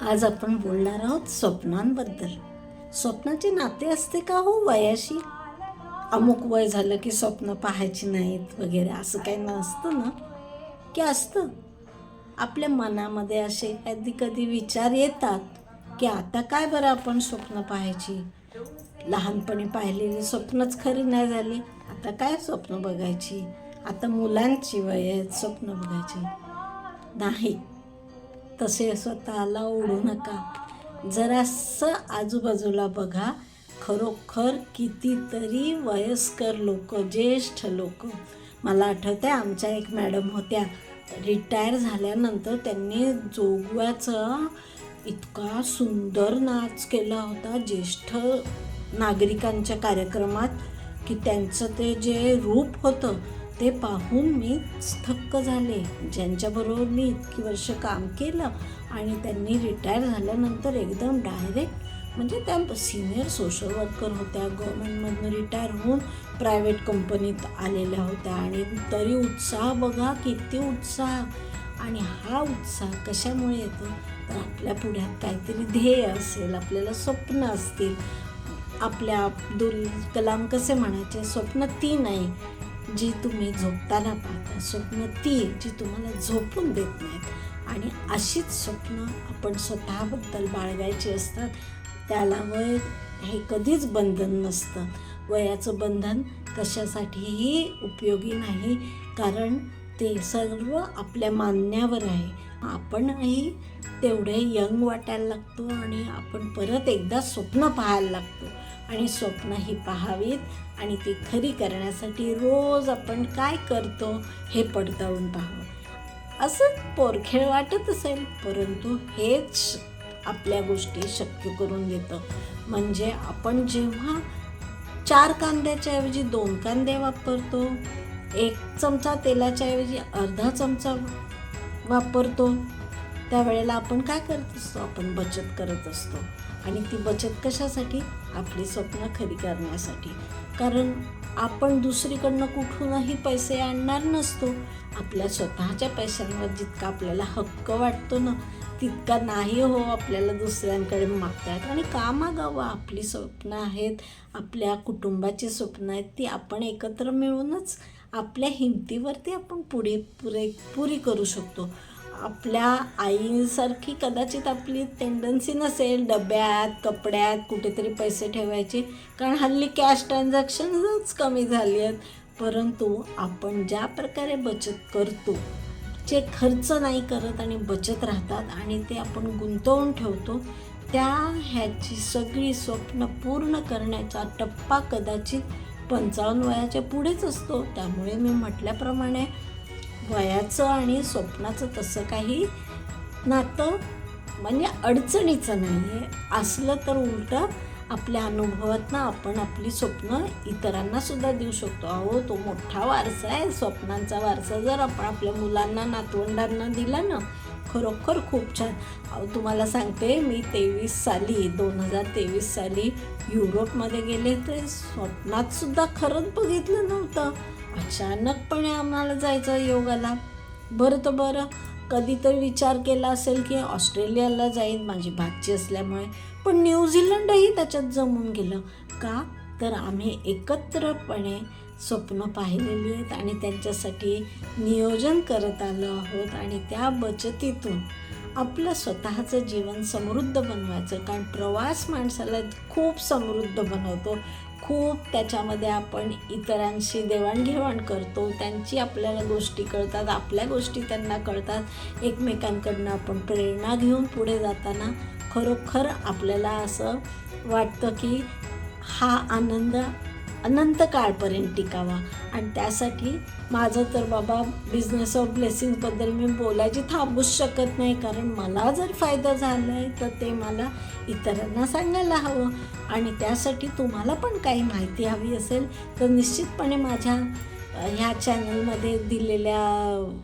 आज आपण बोलणार आहोत स्वप्नांबद्दल. स्वप्नाचे नाते असते का हो वयाशी? अमुक वय झालं की स्वप्न पाहायची नाहीत वगैरे असं काही नसतं ना? की असतं? आपल्या मनामध्ये असे कधी कधी विचार येतात की आता काय बरं आपण स्वप्न पाहायची? लहानपणी पाहिलेली स्वप्नच खरी नाही झाली. आता काय स्वप्न बघायची? आता मुलांची वय आहेत स्वप्न बघायची. नाही. तसे स्वतःला ओढू नका. जरासं आजूबाजूला बघा. खरोखर कितीतरी वयस्कर लोक ज्येष्ठ लोक. मला आठवतं आहे आमच्या एक मॅडम होत्या. रिटायर झाल्यानंतर त्यांनी जोगव्याचं इतका सुंदर नाच केला होता. ज्येष्ठ नागरिकांच्या कार्यक्रमात की त्यांचं ते जे रूप होतं ते पाहून मी थक्क झाले. ज्यांच्याबरोबर मी इतकी वर्ष काम केलं आणि त्यांनी रिटायर झाल्यानंतर एकदम डायरेक्ट म्हणजे त्या सिनियर सोशल वर्कर होत्या गव्हर्मेंटमधून रिटायर होऊन प्रायव्हेट कंपनीत आलेल्या होत्या. आणि तरी उत्साह बघा किती उत्साह! आणि हा उत्साह कशामुळे येतो? तर आपल्या पुढ्यात काहीतरी ध्येय असेल आपल्याला स्वप्न असतील. आपल्या अब्दुल कलाम कसे म्हणायचे? स्वप्न ती नाही. जी तुम्ही झोपताना पाहता स्वप्न ती जी तुम्हाला झोपून देत नाहीत. आणि अशीच स्वप्न आपण स्वतःबद्दल बाळगायची असतात त्याला वय हे कधीच बंधन नसतं. वयाचं बंधन कशासाठीही उपयोगी नाही कारण ते सर्व आपल्या मानण्यावर आहे. आपणही तेवढे यंग वाटायला लागतो आणि आपण परत एकदा स्वप्न पाहायला लागतो. आणि स्वप्न ही पाहावीत आणि ती खरी करण्यासाठी रोज आपण काय करतो हे पडताळून पाहावं. असं पोरखेळ वाटत असेल परंतु हेच आपल्या गोष्टी शक्य करून देतं म्हणजे आपण जेव्हा चार कांद्याच्या ऐवजी दोन कांदे वापरतो एक चमचा तेलाच्या ऐवजी अर्धा चमचा वापरतो त्यावेळेला आपण काय करत असतो? आपण बचत करत असतो. आणि ती बचत कशासाठी? आपली स्वप्न खरी करण्यासाठी. कारण आपण दुसरीकडनं कुठूनही पैसे आणणार नसतो. आपल्या स्वतःच्या पैशांवर जितका आपल्याला हक्क वाटतो ना तितका नाही हो आपल्याला दुसऱ्यांकडे मागतात आणि का मागावं? आपली स्वप्न आहेत आपल्या कुटुंबाची स्वप्न आहेत ती आपण एकत्र मिळूनच आपल्या हिमतीवरती आपण पुढे पुरे पुरी करू शकतो. आपल्या आईसारखी कदाचित आपली टेंडन्सी नसेल डब्यात कपड्यात कुठेतरी पैसे ठेवायचे. कारण हल्ली कॅश ट्रान्झॅक्शनच कमी झाली आहेत परंतु आपण ज्या प्रकारे बचत करतो जे खर्च नाही करत आणि बचत राहतात आणि ते आपण गुंतवून ठेवतो त्या ह्याची सगळी स्वप्न पूर्ण करण्याचा टप्पा कदाचित पंचावन्न वयाच्या पुढेच असतो. त्यामुळे मी म्हटल्याप्रमाणे वयाचं आणि स्वप्नाचं तसं काही नातं म्हणजे अडचणीचं नाही आहे असलं तर उलटं आपल्या अनुभवातनं आपण आपली स्वप्न इतरांना सुद्धा देऊ शकतो. अहो तो मोठा वारसा आहे. स्वप्नांचा वारसा जर आपण आपल्या मुलांना नातवंडांना दिला ना खरोखर खूप छान. अहो तुम्हाला सांगते मी तेवीस साली दोन हजार तेवीस साली युरोपमध्ये गेले तर स्वप्नात सुद्धा खरंच बघितलं नव्हतं. अचानकपणे आम्हाला जायचं योगाला. बरं तर बरं कधीतरी विचार केला असेल की ऑस्ट्रेलियाला जाईन माझी भाची असल्यामुळे. पण न्यूझीलंडही त्याच्यात जमून गेलं. का? तर आम्ही एकत्रपणे स्वप्न पाहिलेली आहेत आणि त्यांच्यासाठी नियोजन करत आलो आहोत आणि त्या बचतीतून आपलं स्वतःचं जीवन समृद्ध बनवायचं. कारण प्रवास माणसाला खूप समृद्ध बनवतो. खूप त्याच्यामध्ये आपण इतरांशी देवाणघेवाण करतो त्यांची आपल्याला गोष्टी कळतात आपल्या गोष्टी त्यांना कळतात. एकमेकांकडनं आपण प्रेरणा घेऊन पुढे जाताना खरोखर आपल्याला असं वाटतं की हा आनंद अनंत काळपर्यंत टिकावा. आणि त्यासाठी माझं तर बाबा बिझनेस ऑफ ब्लेसिंगबद्दल मी बोलायची थांबूच शकत नाही. कारण मला जर फायदा झाला आहे तर ते मला इतरांना सांगायला हवं. आणि त्यासाठी तुम्हाला पण काही माहिती हवी असेल तर निश्चितपणे माझ्या ह्या चॅनलमध्ये दिलेल्या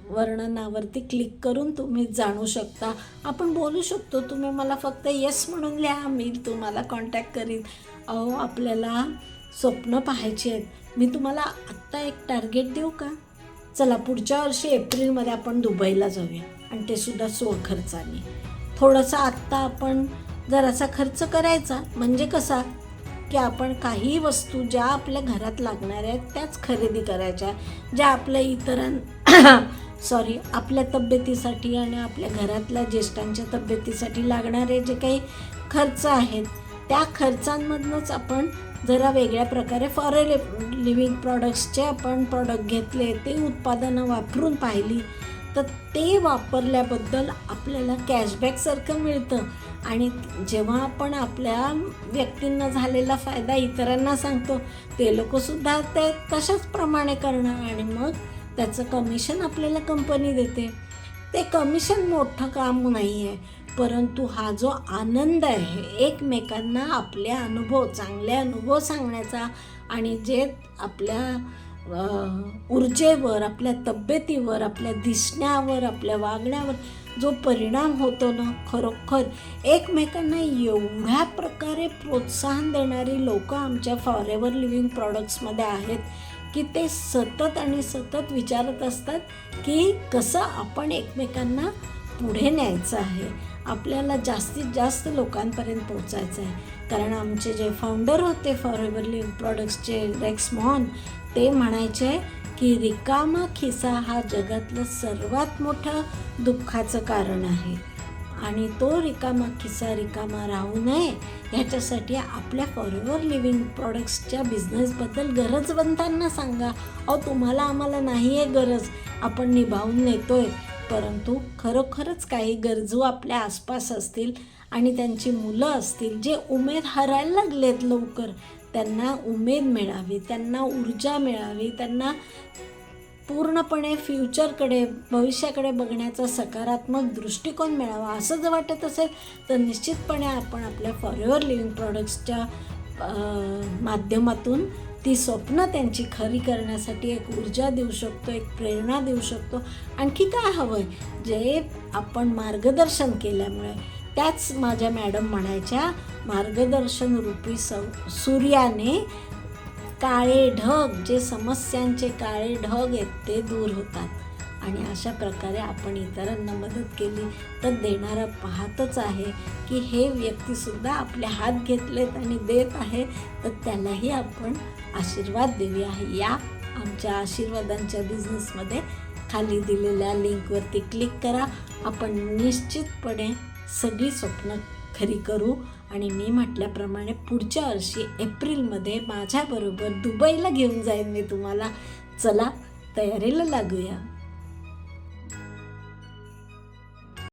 वर्णनावरती क्लिक करून तुम्ही जाणू शकता. आपण बोलू शकतो तुम्ही मला फक्त येस म्हणून लिहा मी तुम्हाला कॉन्टॅक्ट करीन. अहो आपल्याला स्वप्न पाहायची आहेत. मी तुम्हाला आत्ता एक टार्गेट देऊ का? चला पुढच्या वर्षी एप्रिलमध्ये आपण दुबईला जाऊया. आणि ते सुद्धा स्वखर्चाने. थोडंसं आत्ता आपण जरासा खर्च करायचा. म्हणजे कसा? की आपण काही वस्तू ज्या आपल्या घरात लागणाऱ्या आहेत त्याच खरेदी करायच्या. ज्या आपल्या इतरां सॉरी आपल्या तब्येतीसाठी आणि आपल्या घरातल्या ज्येष्ठांच्या तब्येतीसाठी लागणारे जे काही खर्च आहेत त्या खर्चांमधनंच आपण जरा वेगळ्या प्रकारे फॉरेन लिव्हिंग प्रॉडक्ट्सचे आपण प्रॉडक्ट घेतले ते उत्पादनं वापरून पाहिली तर ते वापरल्याबद्दल आपल्याला कॅशबॅकसारखं मिळतं. आणि जेव्हा आपण आपल्या व्यक्तींना झालेला फायदा इतरांना सांगतो ते लोकसुद्धा ते तशाच प्रमाणे करणार आणि मग त्याचं कमिशन आपल्याला कंपनी देते. ते कमिशन मोठं काम नाही आहे परंतु हा जो आनंद आहे एकमेकांना आपले अनुभव चांगले अनुभव सांगण्याचा आणि जे आपल्या ऊर्जेवर आपल्या तब्येतीवर आपल्या दिसण्यावर आपल्या वागण्यावर जो परिणाम होतो ना खरोखर एकमेकांना एवढ्या प्रकारे प्रोत्साहन देणारी लोकं आमच्या फॉरेवर लिव्हिंग प्रॉडक्ट्समध्ये आहेत की ते सतत आणि सतत विचारत असतात की कसं आपण एकमेकांना पुढे न्यायचं आहे. आपल्याला जास्तीत जास्त लोकांपर्यंत पोचायचं आहे. कारण आमचे जे फाउंडर होते फॉरेवर लिव्ह प्रॉडक्ट्सचे रेक्स मॉन ते म्हणायचे की रिकामा खिसा हा जगातलं सर्वात मोठं दुःखाचं कारण आहे. आणि तो रिकामा खिसा रिकामा राहू नये ह्याच्यासाठी आपल्या फॉरेवर लिव्हिंग प्रॉडक्ट्सच्या बिझनेसबद्दल गरजवंतांना सांगा. अहो तुम्हाला आम्हाला नाही आहे गरज. आपण निभावून नेतो आहे परंतु खरोखरच काही गरजू आपल्या आसपास असतील आणि त्यांची मुलं असतील जे उमेद हरायला लागलेत लवकर त्यांना उमेद मिळावी त्यांना ऊर्जा मिळावी त्यांना पूर्णपणे फ्युचरकडे भविष्याकडे बघण्याचा सकारात्मक दृष्टिकोन मिळावा असं जर वाटत असेल तर निश्चितपणे आपण आपल्या फॉरेवर लिव्हिंग प्रॉडक्ट्सच्या माध्यमातून ती स्वप्न त्यांची खरी करण्यासाठी एक ऊर्जा देऊ शकतो एक प्रेरणा देऊ शकतो. आणखी काय हवं आहे जे आपण मार्गदर्शन केल्यामुळे. त्याच माझ्या मॅडम म्हणायच्या मार्गदर्शन रूपी सौ सूर्याने काळे ढग जे समस्यांचे काळे ढग आहेत ते दूर होतात. आणि अशा प्रकारे आपण इतरांना मदत केली तर देणारा पाहतच आहे की हे व्यक्तीसुद्धा आपले हात घेतलेत आणि देत आहे तर त्यालाही आपण आशीर्वाद देऊया. या आमच्या आशीर्वादांच्या बिझनेसमध्ये खाली दिलेल्या लिंकवरती क्लिक करा. आपण निश्चितपणे सगळी स्वप्न खरी करू. आणि मी म्हटल्याप्रमाणे पुढच्या वर्षी एप्रिलमध्ये माझ्याबरोबर दुबईला घेऊन जाईन मी तुम्हाला. चला तयारीला लागूया.